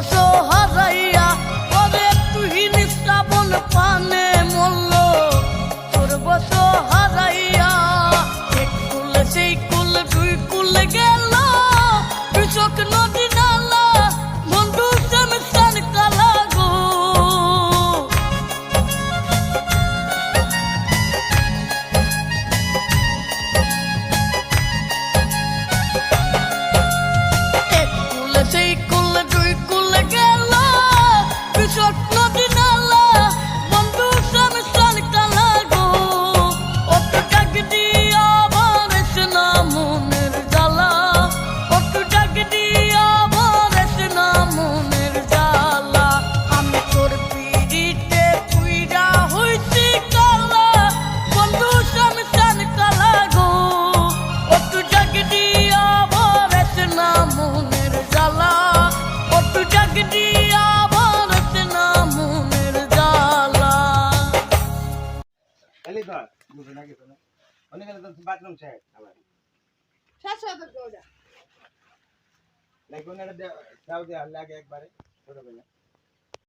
হোস হারাইয়া ওরে তুই নিশ্রাবণ পানে মল্ল। তোর বস হারাইয়া সেই অনেক বাথরুম শেষ আবার শেষ হয়ে ওটা লাইক ওনারা দাও দে লাগে একবারে ছোট করে।